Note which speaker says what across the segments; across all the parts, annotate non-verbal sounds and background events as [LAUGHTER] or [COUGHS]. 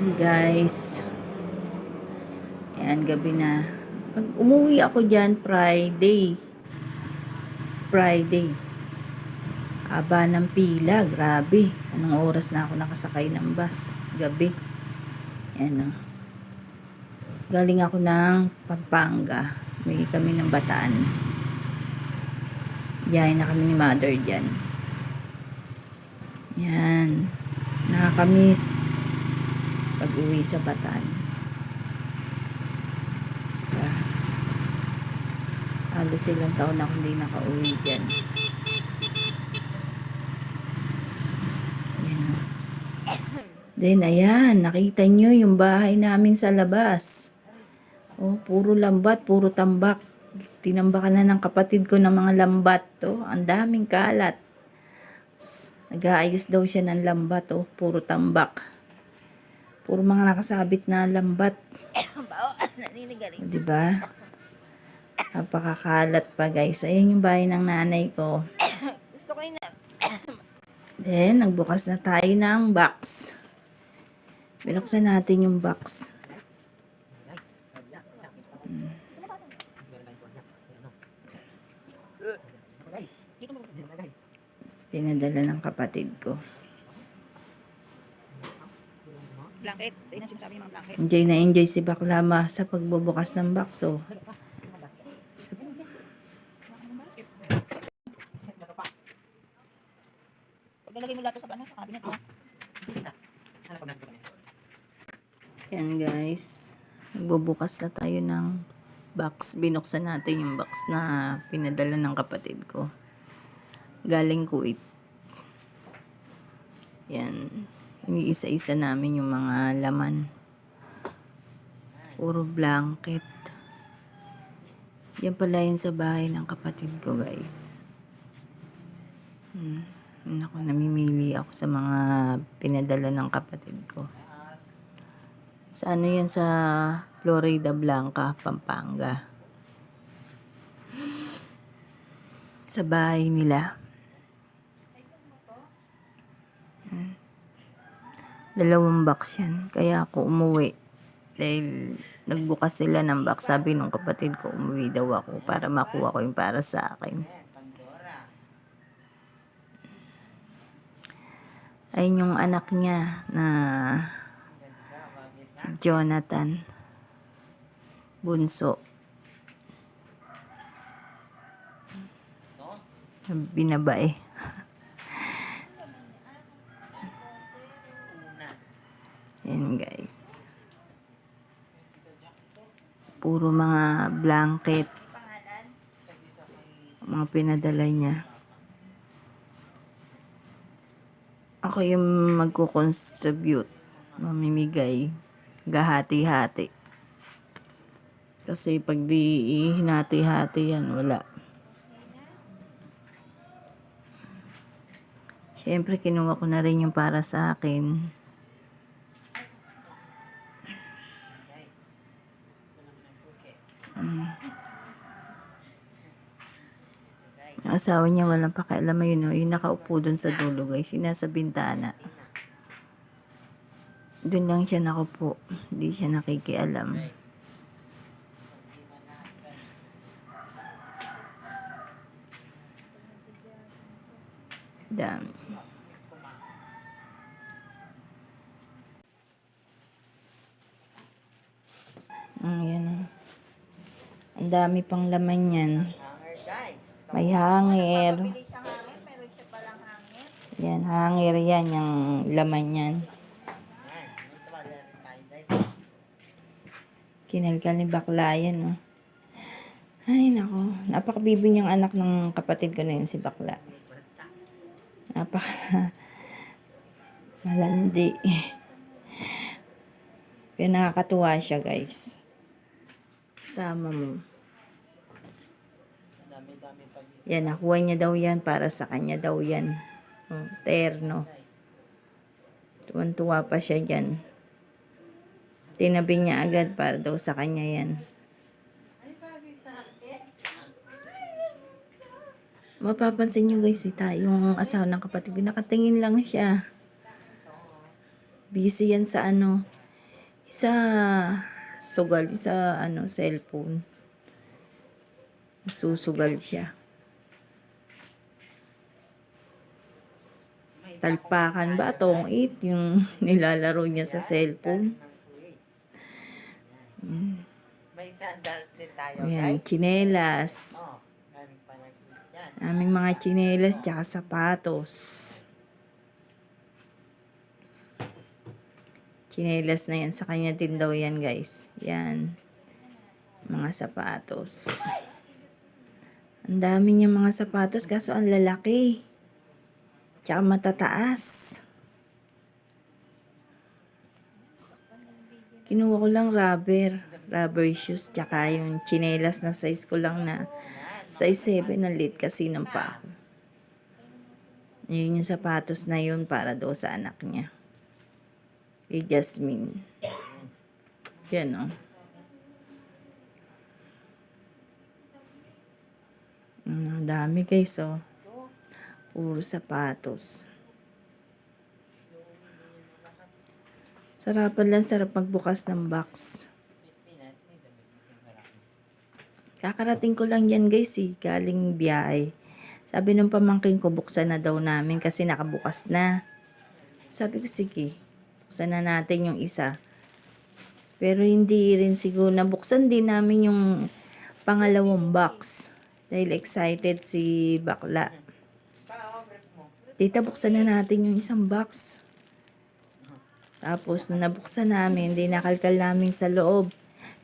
Speaker 1: Ayan guys. Ayan, gabi na. Pag umuwi ako dyan, Friday. Friday. Aba ng pila, grabe. Anong oras na ako nakasakay ng bus? Gabi. Ayan o. Galing ako ng Pampanga. May kami ng Bataan. Yayin na kami ni mother dyan. Yan. Nakakamiss pag uwi sa Bataan. Ah. Halos ilang taon na hindi nakauwi dyan. Yan o. Then, ayan, nakita nyo yung bahay namin sa labas. Oh, puro lambat, puro tambak. Tinambakan na ng kapatid ko ng mga lambat. Oh, ang daming kalat. Nag-aayos daw siya ng lambat. Oh, puro tambak. Puro mga nakasabit na lambat. [COUGHS] Oh, di ba? Napakakalat pa guys. Ayan yung bahay ng nanay ko. [COUGHS]
Speaker 2: Gusto ko na. [COUGHS]
Speaker 1: Then, nagbukas na tayo ng box. Binuksan natin yung box. Hmm. Pinadala ng kapatid ko.
Speaker 2: Blanket. Ayun ang sinasabi ng mga blanket.
Speaker 1: Enjoy na enjoy si Baklama sa pagbubukas ng. Oh. Sa-
Speaker 2: Pag nalagay mo lahat sa ano, sa cabinet mo.
Speaker 1: Yan guys. Nagbubukas na tayo ng box. Binuksan natin yung box na pinadala ng kapatid ko. Galing Kuwait. Yan. Iniisa-isa namin yung mga laman. Puro blanket. Yan pala yun sa bahay ng kapatid ko guys. Hmm. Naku, namimili ako sa mga pinadala ng kapatid ko. Sa ano yan sa Florida Blanca, Pampanga. Sa bahay nila. Yan. Dalawang box yan. Kaya ako umuwi. Dahil nagbukas sila ng box. Sabi nung kapatid ko, umuwi daw ako para makuha ko yung para sa akin. Ayun yung anak niya na si Jonathan Bunso. Binabae. Yan Puro mga blanket. Mga pinadala niya. Ako yung magko-contribute. Mamimigay. Gahati-hati. Kasi pag di hinati-hati yan, wala. Siyempre, kinuha ko na rin yung para sa akin. Yung asawa niya walang pakialam yun, oh. yung nakaupo dun sa dulo guys, yung nasa bintana. Doon lang siya nakaupo, hindi siya nakikialam. Dami. Mm, yan oh. Ang dami pang laman yan. May hangir.
Speaker 2: Meron siya palang hangin.
Speaker 1: Yan, hangir yan, yung laman yan. Kinalkal ni bakla yan, oh. Ay, nako. Napakabibi niyang anak ng kapatid ko na yun, si bakla. Napaka... [LAUGHS] Malandi. Kaya nakakatuwa siya, guys. Sama mo. Yan, nakuha niya daw yan para sa kanya daw yan. Oh, terno. Tuwan-tuwa pa siya dyan. Tinabi niya agad para daw sa kanya yan. Mapapansin niyo guys, ita, yung asawa ng kapatid ko, nakatingin lang siya. Busy yan sa ano, Isa sugal, isa ano, cellphone. Susugal siya. Talpakan ba tong it yung [LAUGHS] nilalaro niya sa cellphone?
Speaker 3: May sandal din tayo,
Speaker 1: Ayan,
Speaker 3: guys.
Speaker 1: chinelas.
Speaker 3: Oh.
Speaker 1: Aming mga chinelas tsaka sapatos. Chinelas na yan. Sa kanya din daw yan, guys. Yan. Mga sapatos. Ang dami niya mga sapatos kaso ang lalaki. Tsaka matataas. Kinuha ko lang rubber. Rubber shoes. Tsaka yung chinelas na size ko lang na size 7 ang lit kasi ng pa ako. Yun yung sapatos na yun para daw sa anak niya. Kay Jasmine. Yan o. Ang dami guys oh. Puro sapatos. Sarapan lang sarap magbukas ng box. Kakarating ko lang yan guys eh, galing biyahe. Sabi nung pamangking ko, buksan na daw namin kasi nakabukas na. Sabi ko, sige, buksan na natin yung isa. Pero hindi rin siguro, nabuksan din namin yung pangalawang box. Dahil excited si bakla. Tita, buksan na natin yung isang box. Tapos, nung nabuksan namin, hindi nakalkal namin sa loob.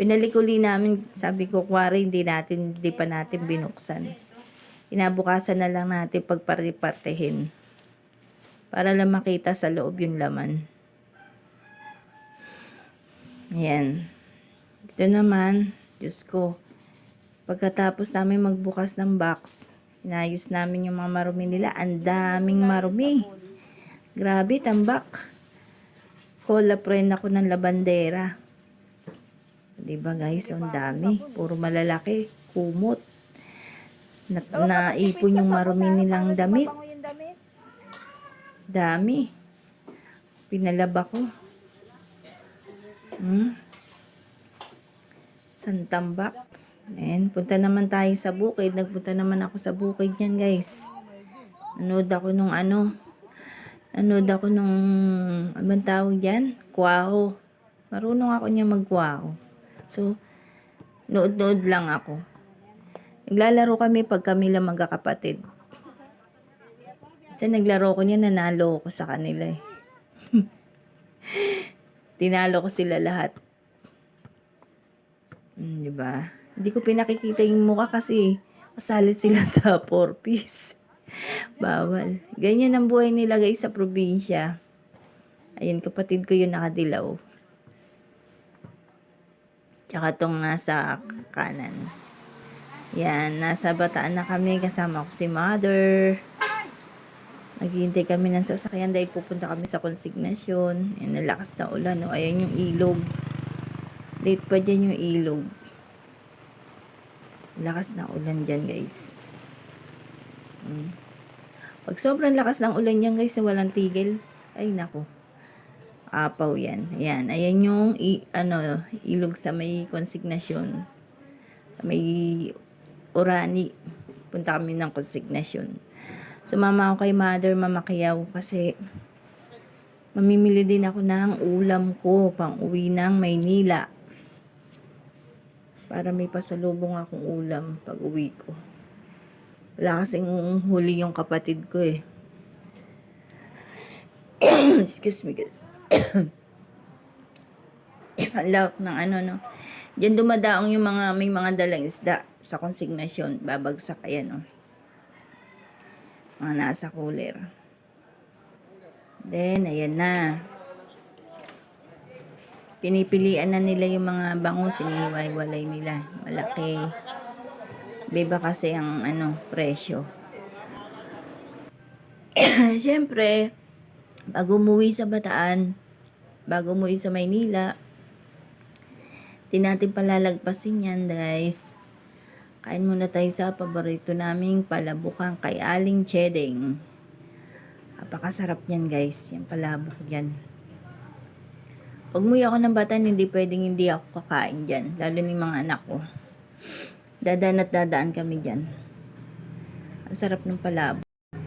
Speaker 1: Pinalikuli namin, sabi ko, kwari, hindi natin, hindi pa natin binuksan. Inabukasan na lang natin pagparte-partehin. Para lang makita sa loob yung laman. Ayan. Ito naman, Diyos ko, pagkatapos namin magbukas ng box, inayos namin yung mga marumi nila. Ang daming marumi. Grabe, tambak. Cola friend ako ng labandera. Diba guys, ang dami. Puro malalaki. Kumot. Na, naipon yung marumi nilang damit. Dami. Pinalaba ko. Hmm? Santambak. Ayan, punta naman tayo sa bukid. Nagpunta naman ako sa bukid yan, guys. Nanood ako nung ano. Nanood ako nung, anong tawag yan? Kwaho. Marunong ako niya magkwaho. So, nood-nood lang ako. Naglalaro kami pag kami lang magkakapatid. Sa naglaro ko niya, nanalo ko sa kanila eh. [LAUGHS] Tinalo ko sila lahat. Mm, di ba? Hindi ko pinakikita yung mukha kasi kasalit sila [LAUGHS] sa four piece. Bawal. Ganyan ang buhay nila guys sa probinsya. Ayun, kapatid ko yung nakadilaw. Tsaka tong nasa kanan. Yan, nasa bataan na kami. Kasama ko si mother. Naghihintay kami ng sasakyan dahil pupunta kami sa konsignasyon. Yan, nalakas na ulan. No? Ayan yung ilog. Late pa dyan yung ilog. Lakas na ulan dyan, guys. Mm. Pag sobrang lakas ng ulan yan, guys, na walang tigil, ay, nako. Apaw yan. Ayan. Ayan yung i- ano, ilog sa may konsignasyon. May Orani. Punta kami ng konsignasyon. Sumama ako kay mother mamakiyaw kasi mamimili din ako ng ulam ko pang uwi ng Maynila. Para may pasalubong akong ulam pag uwi ko. Wala kasing huli yung kapatid ko eh. [CLEARS THROAT] Excuse me guys. [CLEARS THROAT] Ang lawak ng ano no. Diyan dumadaong yung mga may mga dalang isda sa konsignasyon. Babagsak ayan oh. Mga nasa cooler. Then, ayan na. Pinipilian na nila yung mga bango, siniway-walay nila. Malaki. Beba kasi ang ano, presyo. [CLEARS THROAT] Siyempre, bago umuwi sa Bataan, bago umuwi sa Maynila, di natin palalagpasin yan, guys. Kain muna tayo sa paborito naming palabukang kay Aling Chedeng. Napakasarap yan, guys. Yung palabok yan. Pag umuwi ako ng batan, hindi pwedeng hindi ako kakain dyan. Lalo ni mga anak ko. Dadaan at dadaan kami dyan. Ang sarap ng palabok.